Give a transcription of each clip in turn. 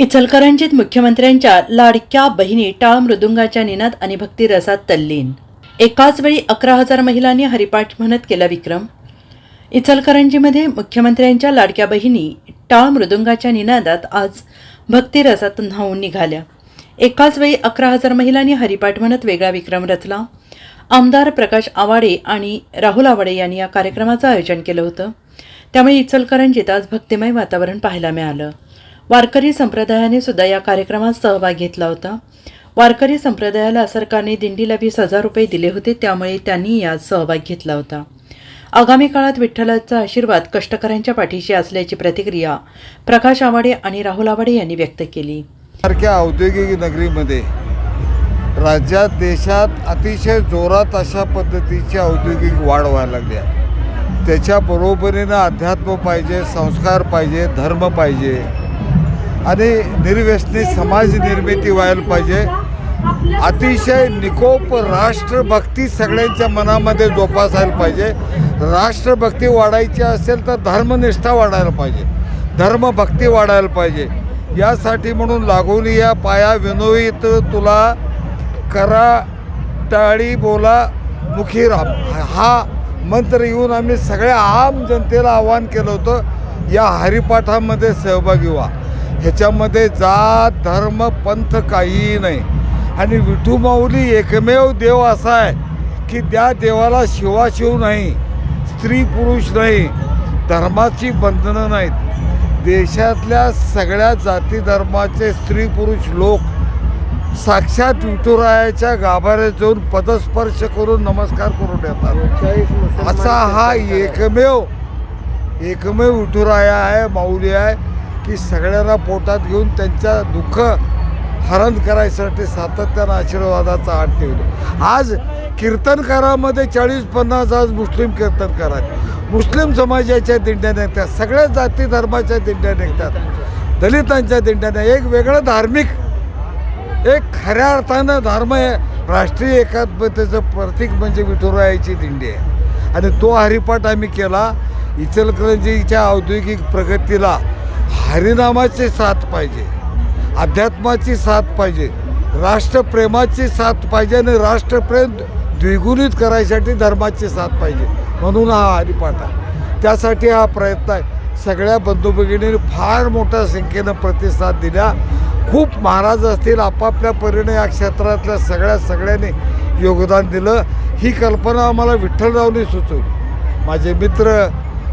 इचलकरंजीत मुख्यमंत्र्यांच्या लाडक्या बहिणी टाळ मृदुंगाच्या निनाद आणि भक्ती रसात तल्लीन. एकाच वेळी अकरा हजार महिलांनी हरिपाठ म्हणत केला विक्रम. इचलकरंजीमध्ये मुख्यमंत्र्यांच्या लाडक्या बहिणी टाळ मृदुंगाच्या निनादात आज भक्ती रसात न्हावून निघाल्या. एकाच वेळी अकरा हजार महिलांनी हरिपाठ म्हणत वेगळा विक्रम रचला. आमदार प्रकाश आवाडे आणि राहुल आवाडे यांनी या कार्यक्रमाचं आयोजन केलं होतं. त्यामुळे इचलकरंजीत आज भक्तिमय वातावरण पाहायला मिळालं. वारकरी संप्रदायाने सुद्धा या कार्यक्रमात सहभाग घेतला होता. वारकरी संप्रदायाला सरकारने दिंडीला वीस हजार रुपये दिले होते त्यामुळे त्यांनी यात सहभाग घेतला होता. आगामी काळात विठ्ठलाचा आशीर्वाद कष्टकऱ्यांच्या पाठीशी असल्याची प्रतिक्रिया प्रकाश आवाडे आणि राहुल आवाडे यांनी व्यक्त केली. सारख्या औद्योगिक नगरीमध्ये राज्यात देशात अतिशय जोरात अशा पद्धतीची औद्योगिक वाढ व्हायला लागली आहे. त्याच्या बरोबरीनं अध्यात्म पाहिजे संस्कार पाहिजे धर्म पाहिजे. आणि निर्व्यसनी समाज निर्मिती व्हायला पाहिजे. अतिशय निकोप राष्ट्रभक्ती सगळ्यांच्या मनामध्ये जोपासायला पाहिजे. राष्ट्रभक्ती वाढायची असेल तर धर्मनिष्ठा वाढायला पाहिजे. धर्मभक्ती वाढायला पाहिजे. यासाठी म्हणून लागोली या पाया विनोईत तुला करा टाळी बोला मुखी राम हा मंत्र येऊन आम्ही सगळ्या आम जनतेला आवाहन केलं होतं. या हरिपाठामध्ये सहभागी व्हा. ह्याच्यामध्ये जात धर्म पंथ काहीही नाही. आणि विठू माऊली एकमेव देव असा आहे की त्या देवाला शिवाशिव नाही स्त्री पुरुष नाही धर्माची बंधनं नाहीत. देशातल्या सगळ्या जाती धर्माचे स्त्री पुरुष लोक साक्षात विठुरायाच्या गाभाऱ्यात जाऊन पदस्पर्श करून नमस्कार करून येतात. असा हा एकमेव एकमेव विठुराया आहे माऊली आहे. की सगळ्यांना पोटात घेऊन त्यांच्या दुःख हरण करायसाठी सातत्यानं आशीर्वादाचा हात ठेवले. आज कीर्तनकारामध्ये चाळीस पन्नास आज मुस्लिम कीर्तनकार आहेत. मुस्लिम समाजाच्या दिंड्या निघतात सगळ्या जाती धर्माच्या दिंड्या निघतात. दलितांच्या दिंड्या एक वेगळं धार्मिक एक खऱ्या अर्थानं धर्म आहे. राष्ट्रीय एकात्मतेचं प्रतीक म्हणजे विठुरायाची दिंडी आहे. आणि तो हरिपाठ आम्ही केला इचलकरंजीच्या औद्योगिक प्रगतीला. हरिनामाची साथ पाहिजे. अध्यात्माची साथ पाहिजे. राष्ट्रप्रेमाची साथ पाहिजे आणि राष्ट्रप्रेम द्विगुणित करायसाठी धर्माची साथ पाहिजे. म्हणून हा हरिपाठ आहे. त्यासाठी हा प्रयत्न आहे. सगळ्या बंधू भगिनींनी फार मोठ्या संख्येनं प्रतिसाद दिला. खूप महाराज असतील आपापल्या परीने या क्षेत्रातल्या सगळ्या सगळ्यांनी योगदान दिलं. ही कल्पना आम्हाला विठ्ठलरावनी सुचवली. माझे मित्र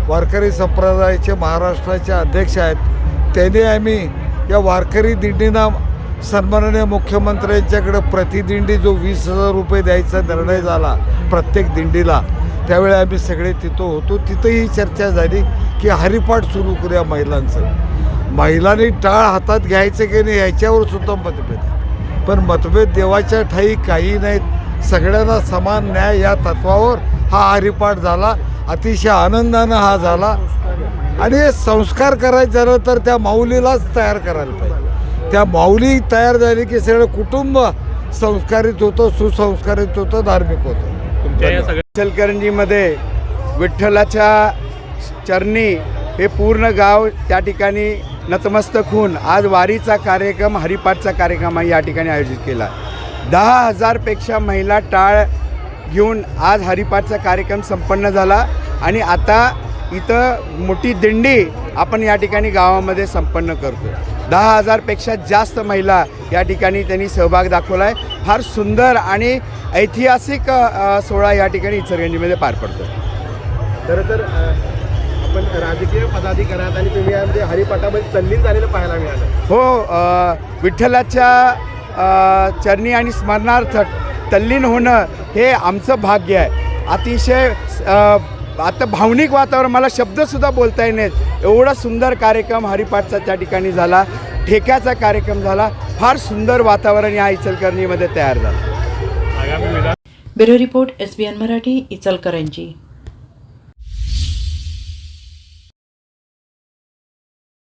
वारकरी संप्रदायाचे महाराष्ट्राचे अध्यक्ष आहेत. त्याने आम्ही या वारकरी दिंडीना सन्माननीय मुख्यमंत्र्यांच्याकडे प्रतिदिंडी जो वीस हजार रुपये द्यायचा निर्णय झाला प्रत्येक दिंडीला त्यावेळी आम्ही सगळे तिथं होतो. तिथंही चर्चा झाली की हरिपाठ सुरू करूया महिलांचं. महिलांनी टाळ हातात घ्यायचं की नाही याच्यावर सुद्धा मतभेद पण मतभेद देवाच्या ठाई काही नाहीत. सगळ्यांना समान न्याय या तत्वावर हा हरिपाठ झाला. अतिशय आनंदानं हा झाला. आणि हे संस्कार करायचं झालं तर त्या माऊलीलाच तयार करायला पाहिजे. त्या माऊली तयार झाली की सगळं कुटुंब संस्कारित होतं सुसंस्कारित होतं धार्मिक होतं. तुमच्या या सगळ्या इचलकरंजीमध्ये विठ्ठलाच्या चरणी हे पूर्ण गाव त्या ठिकाणी नतमस्तक होऊन आज वारीचा कार्यक्रम हरिपाठचा कार्यक्रम या ठिकाणी आयोजित केला. दहा हजारपेक्षा महिला टाळ घेऊन आज हरिपाठचा कार्यक्रम संपन्न झाला आणि आता इथं मोठी दिंडी आपण या ठिकाणी गावामध्ये संपन्न करतो. दहा हजारपेक्षा जास्त महिला या ठिकाणी त्यांनी सहभाग दाखवला आहे फार सुंदर आणि ऐतिहासिक सोहळा या ठिकाणी इचलकरंजीमध्ये पार पडतो खरं तर आपण राजकीय पदाधिकाऱ्यात आणि तुम्ही यामध्ये हरिपाठामध्ये तल्लीन झालेलं पाहायला मिळालं. हो विठ्ठलाच्या चरणी आणि स्मरणार्थ तल्लीन होणं हे आमचं भाग्य आहे. अतिशय आता भावनिक वातावरण मला शब्दसुद्धा बोलता येण्यात एवढा सुंदर कार्यक्रम हरिपाठचा त्या ठिकाणी झाला. ठेक्याचा कार्यक्रम झाला. फार सुंदर वातावरण या इचलकरणीमध्ये तयार झालं. Bureau report S B N Marathi Ichalkaranji.